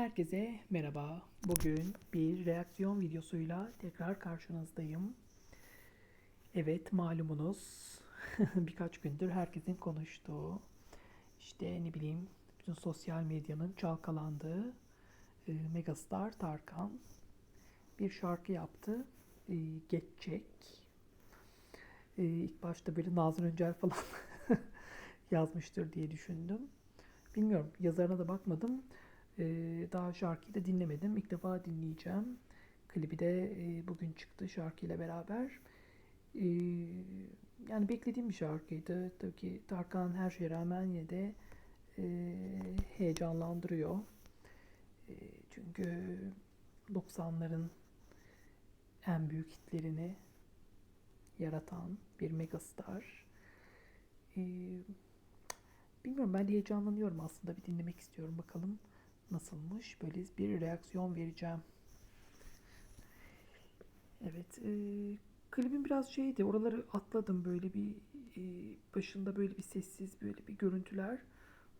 Herkese merhaba. Bugün bir reaksiyon videosuyla tekrar karşınızdayım. Evet malumunuz birkaç gündür herkesin konuştuğu işte ne bileyim bütün sosyal medyanın çalkalandığı e, megastar Tarkan bir şarkı yaptı. E, Geçecek. E, ilk başta böyle Nazım Öncel falan yazmıştır diye düşündüm. Bilmiyorum yazarına da bakmadım. Ee, daha şarkıyı da dinlemedim. İlk defa dinleyeceğim. Klibi de e, bugün çıktı şarkıyla beraber. Ee, yani beklediğim bir şarkıydı. Tabii ki Tarkan her şeye rağmen yine de e, heyecanlandırıyor. E, çünkü 90'ların en büyük hitlerini yaratan bir megastar. Ee, bilmiyorum ben de heyecanlanıyorum aslında. Bir dinlemek istiyorum bakalım nasılmış? Böyle bir reaksiyon vereceğim. Evet, e, klibin biraz şeydi. Oraları atladım böyle bir e, başında böyle bir sessiz böyle bir görüntüler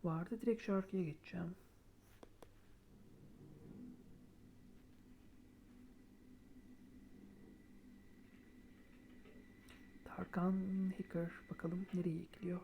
vardı. Direkt şarkıya geçeceğim. Tarkan Hacker bakalım nereye ekliyor?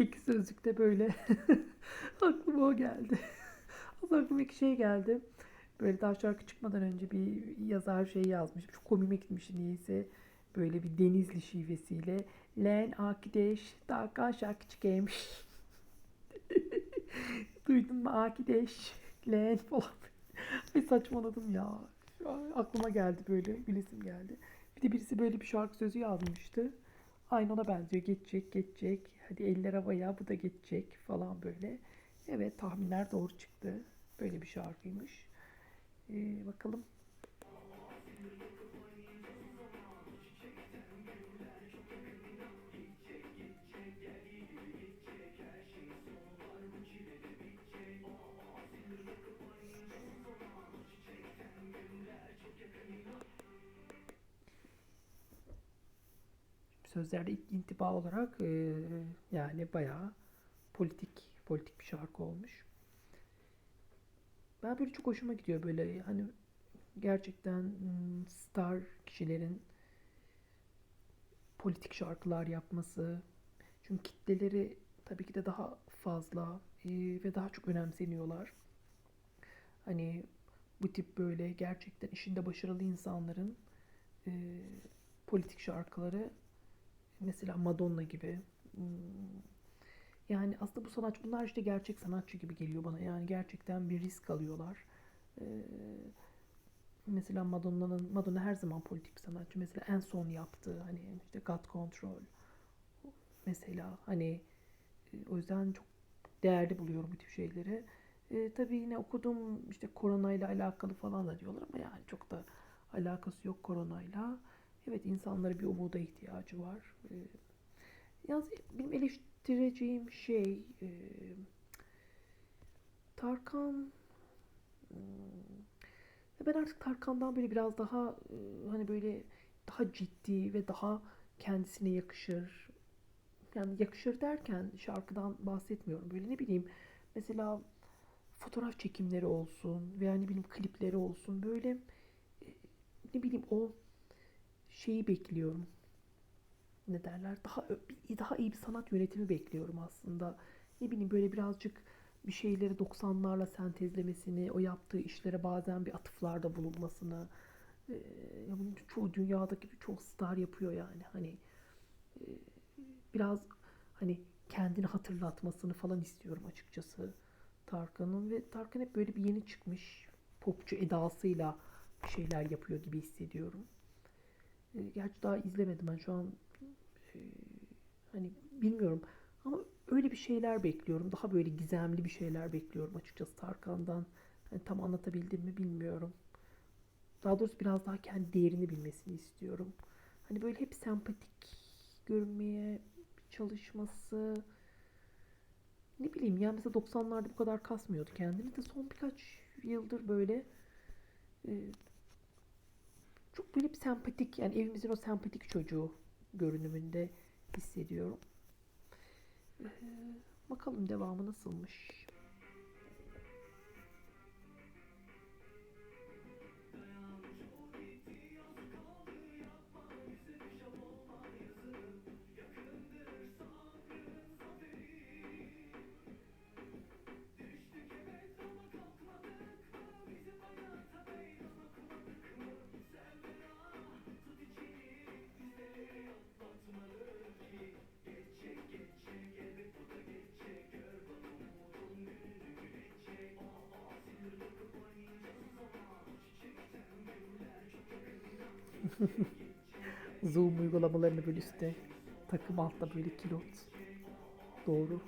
İki sözlükte böyle aklıma o geldi. Aklıma iki şey geldi. Böyle daha şarkı çıkmadan önce bir yazar şey yazmış. Çok komime gitmiş niyeyse. Böyle bir denizli şivesiyle. Len akideş Tarkan şarkı çıkaymış. Duydun mu akideş? Len falan. Ay saçmaladım ya. Aklıma geldi böyle. Bilesim geldi. Bir de birisi böyle bir şarkı sözü yazmıştı. Aynı ona benziyor. Geçecek, geçecek. Hadi eller havaya, bu da geçecek falan böyle. Evet, tahminler doğru çıktı. Böyle bir şarkıymış. Ee, bakalım. Sözlerde ilk intiba olarak e, yani bayağı politik politik bir şarkı olmuş. Ben böyle çok hoşuma gidiyor böyle hani gerçekten star kişilerin politik şarkılar yapması. Çünkü kitleleri tabii ki de daha fazla e, ve daha çok önemseniyorlar. Hani bu tip böyle gerçekten işinde başarılı insanların e, politik şarkıları mesela Madonna gibi hmm, yani aslında bu sanatçı bunlar işte gerçek sanatçı gibi geliyor bana. Yani gerçekten bir risk alıyorlar. Ee, mesela Madonna'nın Madonna her zaman politik bir sanatçı. Mesela en son yaptığı hani işte God Control mesela hani e, o yüzden çok değerli buluyorum bu tip şeyleri. E, tabii yine okudum işte koronayla alakalı falan da diyorlar ama yani çok da alakası yok koronayla. Evet insanlara bir umuda ihtiyacı var. E, yalnız benim eleştireceğim şey e, Tarkan hmm, ben artık Tarkan'dan böyle biraz daha e, hani böyle daha ciddi ve daha kendisine yakışır yani yakışır derken şarkıdan bahsetmiyorum. Böyle ne bileyim mesela fotoğraf çekimleri olsun veya ne bileyim klipleri olsun böyle e, ne bileyim o şeyi bekliyorum. Ne derler? Daha daha iyi bir sanat yönetimi bekliyorum aslında. Ne bileyim böyle birazcık bir şeyleri 90'larla sentezlemesini, o yaptığı işlere bazen bir atıflarda bulunmasını. Ee, ya bunu çoğu dünyadaki çoğu star yapıyor yani. Hani e, biraz hani kendini hatırlatmasını falan istiyorum açıkçası Tarkan'ın ve Tarkan hep böyle bir yeni çıkmış popçu edasıyla bir şeyler yapıyor gibi hissediyorum. Gerçi daha izlemedim ben şu an e, hani bilmiyorum ama öyle bir şeyler bekliyorum. Daha böyle gizemli bir şeyler bekliyorum açıkçası Tarkan'dan. Hani tam anlatabildim mi bilmiyorum. Daha doğrusu biraz daha kendi değerini bilmesini istiyorum. Hani böyle hep sempatik görünmeye çalışması ne bileyim ya mesela 90'larda bu kadar kasmıyordu kendini de son birkaç yıldır böyle e, çok böyle bir sempatik yani evimizin o sempatik çocuğu görünümünde hissediyorum. E, bakalım devamı nasılmış. Zoom uygulamalarını böyle üstte takım altta böyle kilot. Doğru.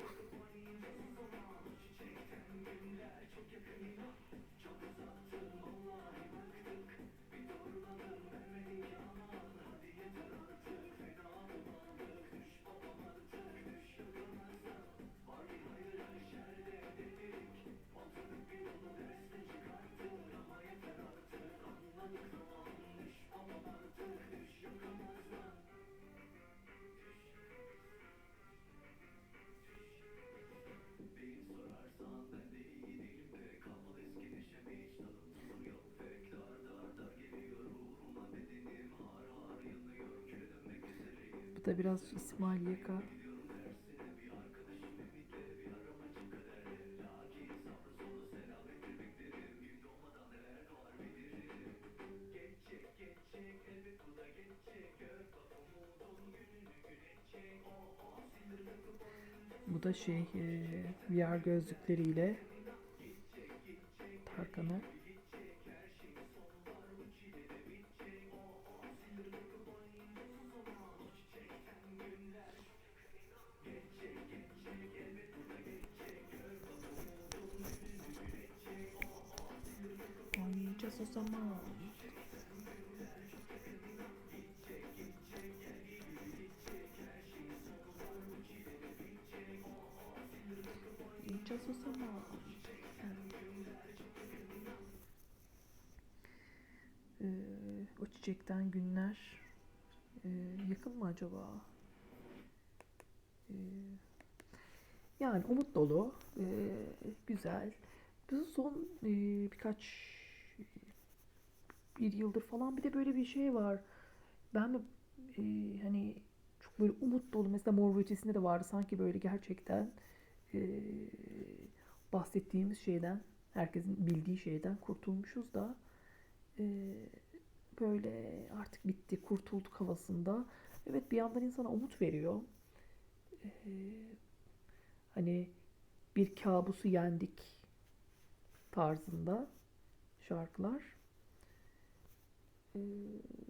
Bu da biraz İsmail Yeka. Bu da şey e, VR gözlükleriyle Tarkan'ı o zaman. Oynayacağız o zaman. Ee, o çiçekten günler ee, yakın mı acaba? Ee, yani umut dolu, ee, güzel. Bu son ee, birkaç bir yıldır falan bir de böyle bir şey var. Ben de ee, hani çok böyle umut dolu mesela Mor Ötesi'nde de vardı sanki böyle gerçekten ee, bahsettiğimiz şeyden herkesin bildiği şeyden kurtulmuşuz da ee, böyle artık bitti kurtulduk havasında. Evet bir yandan insana umut veriyor. Ee, hani bir kabusu yendik tarzında şarkılar. Ee,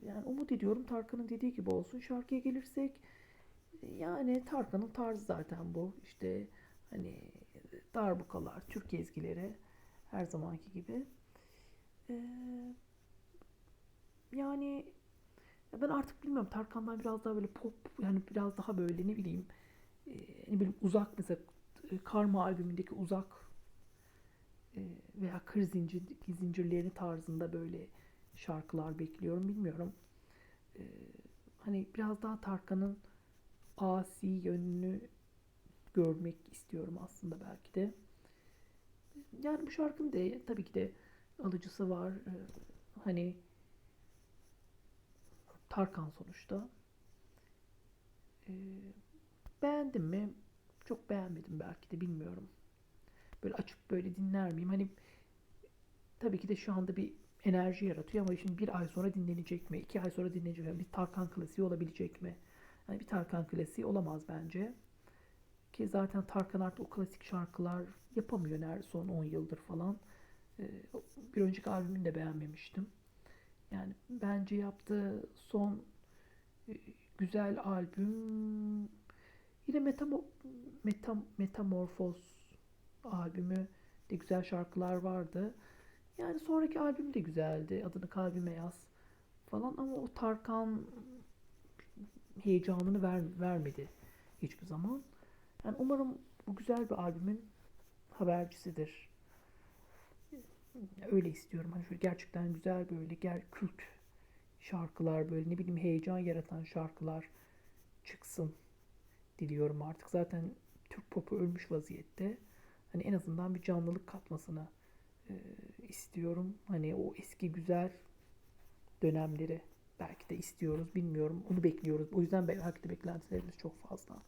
yani umut ediyorum Tarkan'ın dediği gibi olsun. Şarkıya gelirsek yani Tarkan'ın tarzı zaten bu. İşte hani darbukalar, Türk ezgileri her zamanki gibi. Ee, yani ben artık bilmiyorum Tarkan'dan biraz daha böyle pop yani biraz daha böyle ne bileyim e, ne bileyim uzak mesela e, Karma albümündeki uzak e, veya kır zincir, zincirleri tarzında böyle şarkılar bekliyorum bilmiyorum. E, hani biraz daha Tarkan'ın asi yönünü görmek istiyorum aslında belki de. Yani bu şarkının da tabii ki de alıcısı var. E, hani Tarkan sonuçta. E, beğendim mi? Çok beğenmedim belki de bilmiyorum. Böyle açıp böyle dinler miyim? Hani tabii ki de şu anda bir enerji yaratıyor ama şimdi bir ay sonra dinlenecek mi? iki ay sonra dinlenecek mi? Bir Tarkan klasiği olabilecek mi? Yani bir Tarkan klasiği olamaz bence. Ki zaten Tarkan artık o klasik şarkılar yapamıyor neredeyse son 10 yıldır falan. Ee, bir önceki albümünü de beğenmemiştim. Yani bence yaptığı son güzel albüm. Yine Metamo Metam Metamorfoz albümü de güzel şarkılar vardı. Yani sonraki albüm de güzeldi. Adını kalbime yaz falan ama o Tarkan heyecanını ver, vermedi hiçbir zaman. Yani umarım bu güzel bir albümün habercisidir. Öyle istiyorum. Hani şöyle gerçekten güzel böyle ger kült şarkılar böyle ne bileyim heyecan yaratan şarkılar çıksın diliyorum artık. Zaten Türk popu ölmüş vaziyette. Hani en azından bir canlılık katmasını e, istiyorum. Hani o eski güzel dönemleri belki de istiyoruz. Bilmiyorum. Onu bekliyoruz. O yüzden belki de beklentilerimiz çok fazla.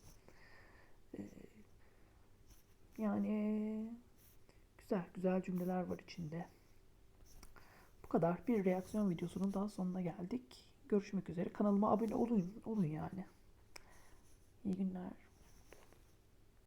E, yani güzel güzel cümleler var içinde. Bu kadar. Bir reaksiyon videosunun daha sonuna geldik. Görüşmek üzere. Kanalıma abone olun, olun yani. İyi günler.